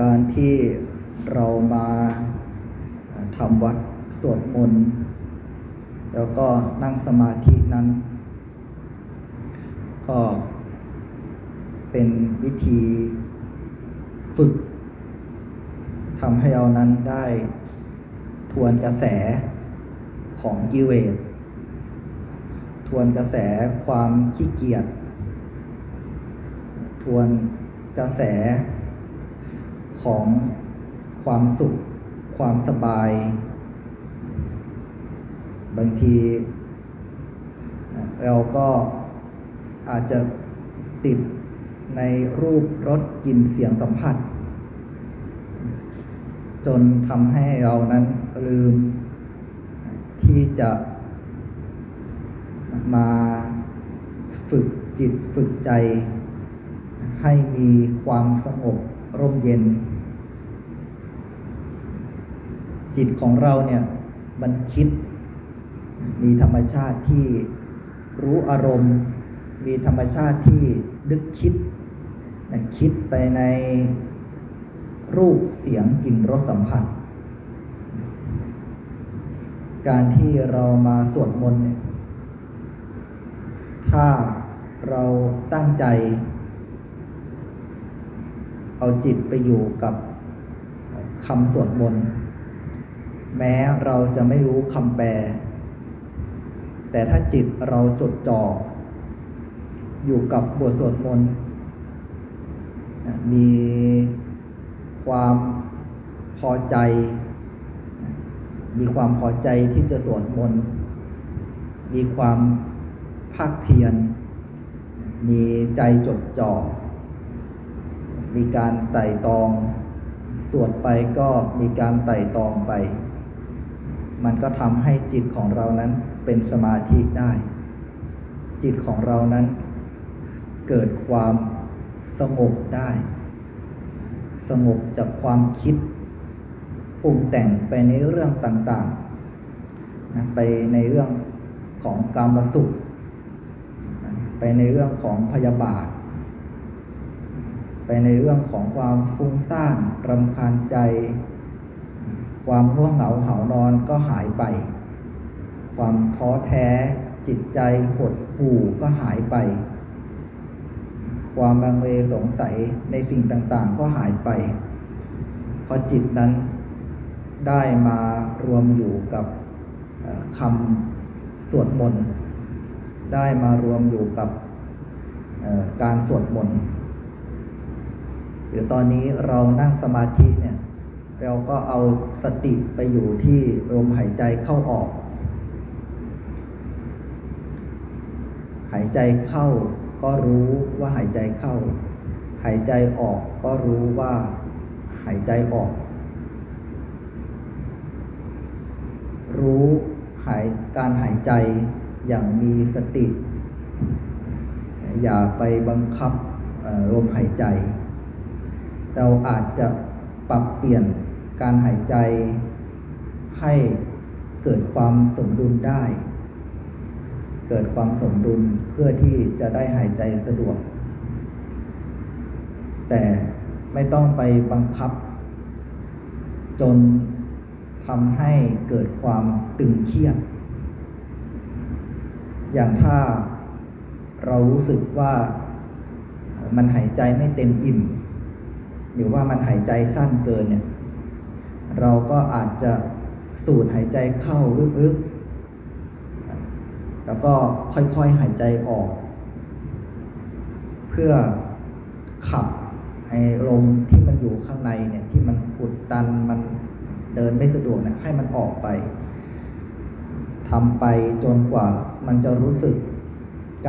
การที่เรามาทำวัดสวดมนต์แล้วก็นั่งสมาธินั้น ก็เป็นวิธีฝึกทำให้เรานั้นได้ทวนกระแสของกิเลสทวนกระแสความขี้เกียจ ทวนกระแส ของความสุข ความสบาย บางทีเราก็อาจจะติดในรูปรสกลิ่นเสียงสัมผัส จนทำให้เรานั้นลืม ที่จะมาฝึกจิตฝึกใจ ให้มีความสงบ ร่มเย็น จิตของเราเนี่ยมันคิด มีธรรมชาติที่รู้อารมณ์ มีธรรมชาติที่นึกคิด คิดไปในรูปเสียงกลิ่นรสสัมผัส การที่เรามาสวดมนต์เนี่ยถ้าเราตั้งใจ เอาจิตไปอยู่กับคำสวดมนต์แม้เราจะไม่รู้คำแปล แต่ถ้าจิตเราจดจ่อ อยู่กับบทสวดมนต์มีความพอใจ มีความพอใจที่จะสวดมนต์มีความภาคเพียรมีใจจดจ่อ มีการไต่ตอง สวดไปก็มีการไต่ตองไป มันก็ทำให้จิตของเรานั้นเป็นสมาธิได้ จิตของเรานั้น เกิดความสงบได้ สงบจากความคิดปรุงแต่งไปในเรื่องต่างๆนะไปในเรื่องของกรรมสุข ไปในเรื่องของพยาบาท ไปในเรื่องของความฟุ้งซ่านรำคาญใจ ความร่วงเหงาเหานอนก็หายไป ความท้อแท้จิตใจหดหู่ก็หายไป ความบังเลสงสัยในสิ่งต่างๆ ก็หายไป เพราะจิตนั้นได้มารวมอยู่กับคำสวดมนต์ ได้มารวมอยู่กับการสวดมนต์ รือตอนนี้เรานั่งสมาธิเนี่ยเราก็เอาสติไปอยู่ที่ลมหายใจเข้าออก หายใจเข้าก็รู้ว่าหายใจเข้า หายใจออกก็รู้ว่าหายใจออก รู้หายการหายใจอย่างมีสติ อย่าไปบังคับลมหายใจ เราอาจจะปรับเปลี่ยนการหายใจให้เกิดความสมดุลได้ เกิดความสมดุลเพื่อที่จะได้หายใจสะดวก แต่ไม่ต้องไปบังคับ จนทำให้เกิดความตึงเครียด อย่างถ้าเรารู้สึกว่ามันหายใจไม่เต็มอิ่ม หรือว่ามันหายใจสั้นเกินเนี่ยเราก็อาจจะสูดหายใจเข้าลึกๆ แล้วก็ค่อยๆหายใจออก เพื่อขับไอ้ลมที่มันอยู่ข้างในเนี่ยที่มันอุดตันมันเดินไม่สะดวกเนี่ยให้มันออกไปทำไปจนกว่ามันจะรู้สึก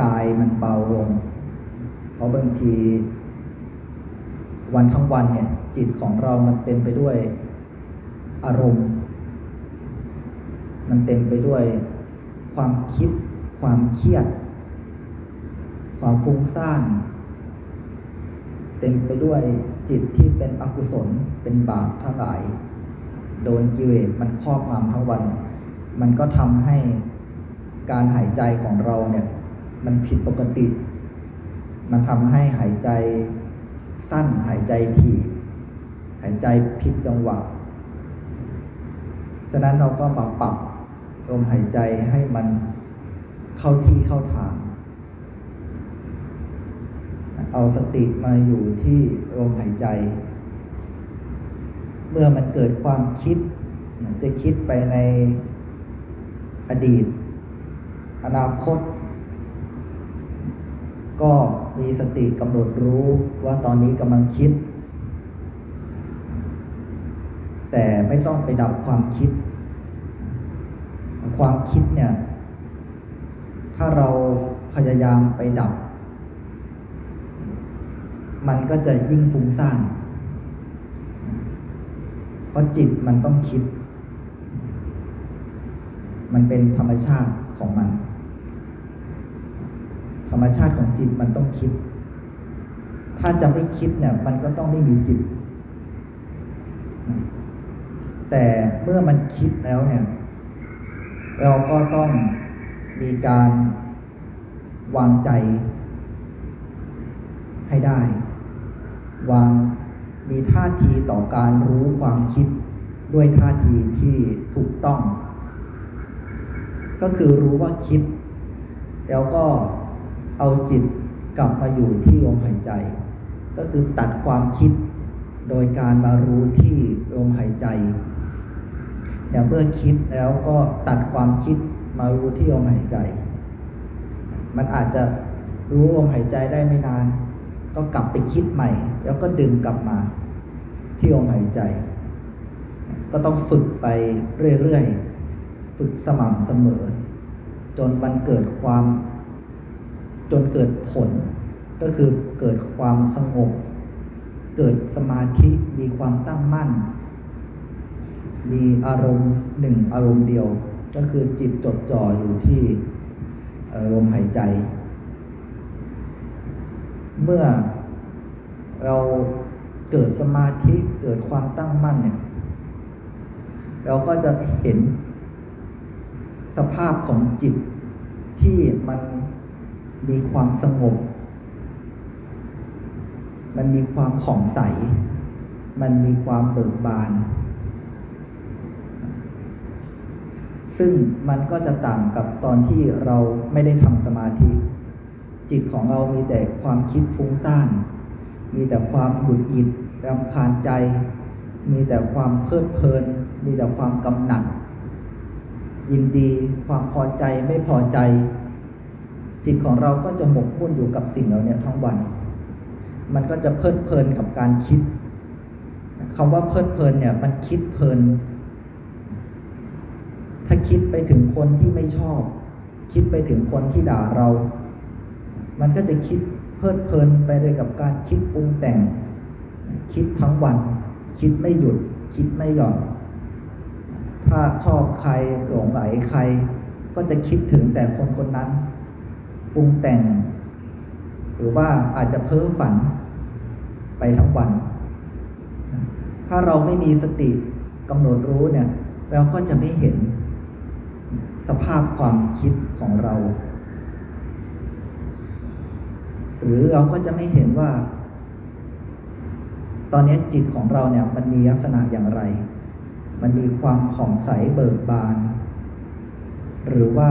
กายมันเบาลง เพราะบางที วันทั้งวันเนี่ยจิตของเรามันเต็มไปด้วยอารมณ์ มันเต็มไปด้วยความคิด ความเครียด ความฟุ้งซ่าน เต็มไปด้วยจิตที่เป็นอกุศลเป็นบาปทั้งหลาย โดนกิเลสมันครอบงำทั้งวัน มันก็ทำให้การหายใจของเราเนี่ยมันผิดปกติ มันทำให้หายใจ สั้นหายใจถี่หายใจผิดจังหวะ ฉะนั้นเราก็มาปรับลมหายใจให้มันเข้าที่เข้าทาง เอาสติมาอยู่ที่ลมหายใจ เมื่อมันเกิดความคิด จะคิดไปในอดีต อนาคต ก็ มีสติกำหนดรู้ว่าตอนนี้กำลังคิด แต่ไม่ต้องไปดับความคิด ความคิดเนี่ย ถ้าเราพยายามไปดับ มันก็จะยิ่งฟุ้งซ่านเพราะจิตมันต้องคิด มันเป็นธรรมชาติของมัน ธรรมชาติของจิตมันต้องคิด ถ้าจะไม่คิดเนี่ยมันก็ต้องไม่มีจิต แต่เมื่อมันคิดแล้วเนี่ย เราก็ต้องมีการวางใจให้ได้ วางมีท่าทีต่อการรู้ความคิดด้วยท่าทีที่ถูกต้อง ก็คือรู้ว่าคิด แล้วก็ เอาจิตกลับมาอยู่ที่ลมหายใจ ก็คือตัดความคิดโดยการมารู้ที่ลมหายใจเนี่ยเมื่อคิดแล้วก็ตัดความคิดมารู้ที่ลมหายใจ มันอาจจะรู้ลมหายใจได้ไม่นาน ก็กลับไปคิดใหม่ แล้วก็ดึงกลับมาที่ลมหายใจ ก็ต้องฝึกไปเรื่อยๆ ฝึกสม่ำเสมอ จนมันเกิดความ จนเกิดผล ก็คือเกิดความสงบ เกิดสมาธิมีความตั้งมั่น มีอารมณ์หนึ่งอารมณ์เดียว ก็คือจิตจดจ่ออยู่ที่ลมหายใจ เมื่อเราเกิดสมาธิเกิดความตั้งมั่นเนี่ยเราก็จะเห็นสภาพของจิตที่มัน มีความสงบ มันมีความผ่องใส มันมีความเบิกบาน ซึ่งมันก็จะต่างกับตอนที่เราไม่ได้ทำสมาธิ จิตของเรามีแต่ความคิดฟุ้งซ่าน มีแต่ความหงุดหงิดรำคาญใจ มีแต่ความเพลิดเพลิน มีแต่ความกำหนัด ยินดี ความพอใจไม่พอใจ จิตของเราก็จะหมกมุ่นอยู่กับสิ่งเหล่านี้ทั้งวัน มันก็จะเพลิดเพลินกับการคิดคำว่าเพลิดเพลินเนี่ยมันคิดเพลิน ถ้าคิดไปถึงคนที่ไม่ชอบ คิดไปถึงคนที่ด่าเรา มันก็จะคิดเพลิดเพลินไปเลยกับการคิดปรุงแต่ง คิดทั้งวัน คิดไม่หยุด คิดไม่หย่อน ถ้าชอบใครหลงไหลใคร ก็จะคิดถึงแต่คนคนนั้น ปรุงแต่ง หรือว่าอาจจะเพ้อฝันไปทั้งวัน ถ้าเราไม่มีสติกำหนดรู้เนี่ยเราก็จะไม่เห็นสภาพความคิดของเรา หรือเราก็จะไม่เห็นว่า ตอนนี้จิตของเราเนี่ยมันมีลักษณะอย่างไร มันมีความผ่องใสเบิกบาน หรือว่า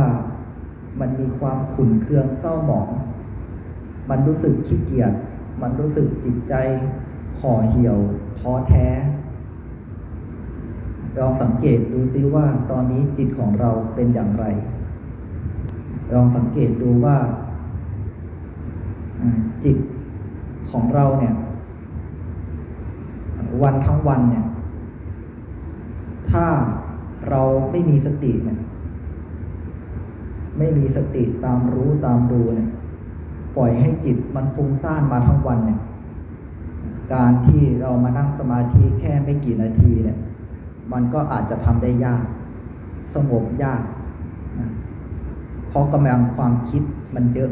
มันมีความขุ่นเคืองเศร้าหมอง มันรู้สึกขี้เกียจ มันรู้สึกจิตใจห่อเหี่ยวท้อแท้ ลองสังเกตดูซิว่าตอนนี้จิตของเราเป็นอย่างไร ลองสังเกตดูว่า จิตของเราเนี่ย วันทั้งวันเนี่ย ถ้าเราไม่มีสติเนี่ย ไม่มีสติตามรู้ตามดูเนี่ยปล่อยให้จิตมันฟุ้งซ่านมาทั้งวันเนี่ยการที่เรามานั่งสมาธิแค่ไม่กี่นาทีเนี่ยมันก็อาจจะทำได้ยาก สงบยากนะเพราะกำลังความคิดมันเยอะ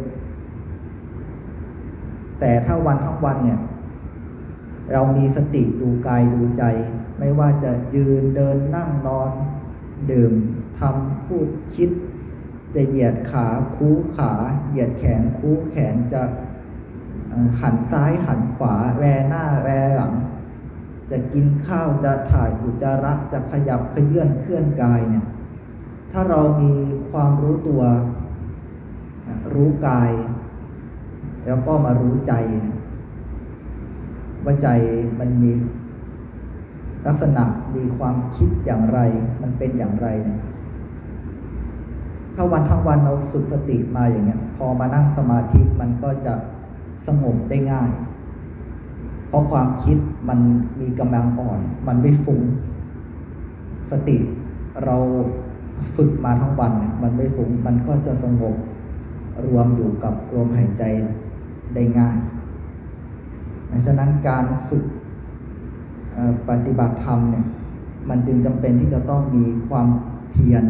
แต่ถ้าวันทั้งวันเนี่ย เรามีสติดูกายดูใจ ไม่ว่าจะยืนเดินนั่งนอน ดื่มทำพูดคิด จะเหยียดขาคู้ขา เหยียดแขนคู้แขนจะหันซ้ายหันขวา แวหน้าแวหลัง จะกินข้าวจะถ่ายอุจจาระจะขยับขยื่นเคลื่อนกายเนี่ยถ้าเรามีความรู้ตัว รู้กาย แล้วก็มารู้ใจนะว่าใจมันมีลักษณะมีความคิดอย่างไร มันเป็นอย่างไรเนี่ย ถ้าวันทั้งวันเราฝึกสติมาอย่างเงี้ย พอมานั่งสมาธิมันก็จะสงบได้ง่าย เพราะความคิดมันมีกำลังอ่อน มันไม่ฟุ้ง สติเราฝึกมาทั้งวันมันไม่ฟุ้ง มันก็จะสงบรวมอยู่กับลมหายใจได้ง่ายฉะนั้นการฝึกปฏิบัติธรรมเนี่ย มันจึงจำเป็นที่จะต้องมีความเพียร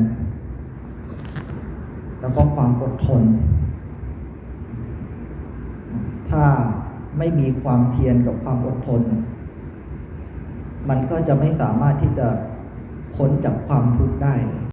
แล้วก็ความอดทน ถ้าไม่มีความเพียรกับความอดทน มันก็จะไม่สามารถที่จะพ้นจากความทุกข์ได้